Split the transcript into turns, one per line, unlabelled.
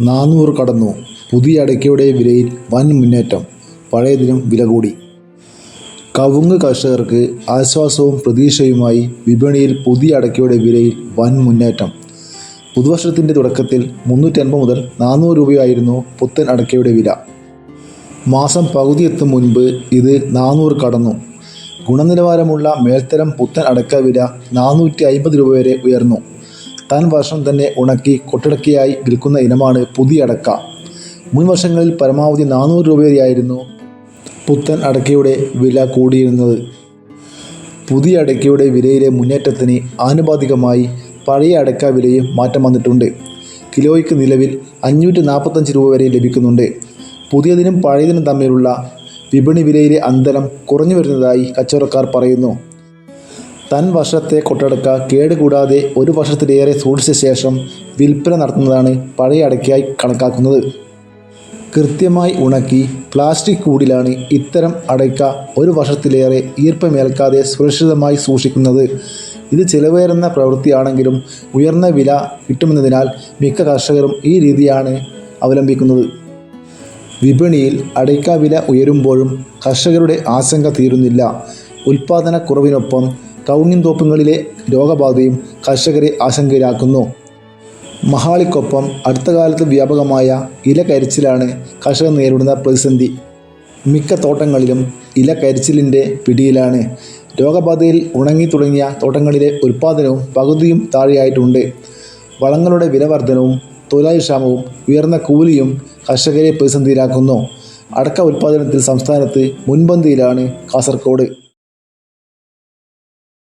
നാനൂറ് കടന്നു. പുതിയ അടയ്ക്കയുടെ വിലയിൽ വൻ മുന്നേറ്റം. പഴയതിനും വില കൂടി. കവുങ്ങ് കർഷകർക്ക് ആശ്വാസവും പ്രതീക്ഷയുമായി വിപണിയിൽ പുതിയ അടയ്ക്കയുടെ വിലയിൽ വൻ മുന്നേറ്റം. പുതുവർഷത്തിന്റെ തുടക്കത്തിൽ മുന്നൂറ്റി അൻപത് മുതൽ നാനൂറ് രൂപയായിരുന്നു പുത്തൻ അടയ്ക്കയുടെ വില. മാസം പകുതി എത്തും മുൻപ് ഇത് നാനൂറ് കടന്നു. ഗുണനിലവാരമുള്ള മേൽത്തരം പുത്തൻ അടക്ക വില നാനൂറ്റി അമ്പത് രൂപ വരെ ഉയർന്നു. താൻ വർഷം തന്നെ ഉണക്കി കൊട്ടടക്കയായി വിൽക്കുന്ന ഇനമാണ് പുതിയ അടക്ക. മുൻ വർഷങ്ങളിൽ പരമാവധി നാനൂറ് രൂപ വരെയായിരുന്നു പുത്തൻ അടക്കയുടെ വില കൂടിയിരുന്നത്. പുതിയ അടയ്ക്കയുടെ വിലയിലെ മുന്നേറ്റത്തിന് ആനുപാതികമായി പഴയ അടയ്ക്ക വിലയും മാറ്റം വന്നിട്ടുണ്ട്. കിലോയ്ക്ക് നിലവിൽ അഞ്ഞൂറ്റി നാൽപ്പത്തഞ്ച് രൂപ വരെ ലഭിക്കുന്നുണ്ട്. പുതിയതിനും പഴയതിനും തമ്മിലുള്ള വിപണി വിലയിലെ അന്തരം കുറഞ്ഞു വരുന്നതായി കച്ചവടക്കാർ പറയുന്നു. തൻ വർഷത്തെ കൊട്ടടക്ക കേടുകൂടാതെ ഒരു വർഷത്തിലേറെ സൂക്ഷിച്ച ശേഷം വിൽപ്പന നടത്തുന്നതാണ് പഴയ അടയ്ക്കയായി കണക്കാക്കുന്നത്. കൃത്യമായി ഉണക്കി പ്ലാസ്റ്റിക് കൂടിലാണ് ഇത്തരം അടയ്ക്ക ഒരു വർഷത്തിലേറെ ഈർപ്പമേൽക്കാതെ സുരക്ഷിതമായി സൂക്ഷിക്കുന്നത്. ഇത് ചിലവേറുന്ന പ്രവൃത്തിയാണെങ്കിലും ഉയർന്ന വില കിട്ടുമെന്നതിനാൽ മിക്ക കർഷകരും ഈ രീതിയാണ് അവലംബിക്കുന്നത്. വിപണിയിൽ അടയ്ക്ക വില ഉയരുമ്പോഴും കർഷകരുടെ ആശങ്ക തീരുന്നില്ല. ഉൽപാദനക്കുറവിനൊപ്പം കവുങ്ങിൻ തോപ്പുകളിലെ രോഗബാധയും കർഷകരെ ആശങ്കയിലാക്കുന്നു. മഹാളിക്കൊപ്പം അടുത്ത കാലത്ത് വ്യാപകമായ ഇലകരിച്ചിലാണ് കർഷകർ നേരിടുന്ന പ്രതിസന്ധി. മിക്ക തോട്ടങ്ങളിലും ഇല കരിച്ചിലിന്റെ പിടിയിലാണ്. രോഗബാധയിൽ ഉണങ്ങി തുടങ്ങിയ തോട്ടങ്ങളിലെ ഉൽപ്പാദനവും പകുതിയും താഴെയായിട്ടുണ്ട്. വളങ്ങളുടെ വിലവർധനവും തൊഴിലാളി ഉയർന്ന കൂലിയും കർഷകരെ പ്രതിസന്ധിയിലാക്കുന്നു. അടക്ക ഉൽപ്പാദനത്തിൽ സംസ്ഥാനത്ത് മുൻപന്തിയിലാണ് കാസർഗോഡ്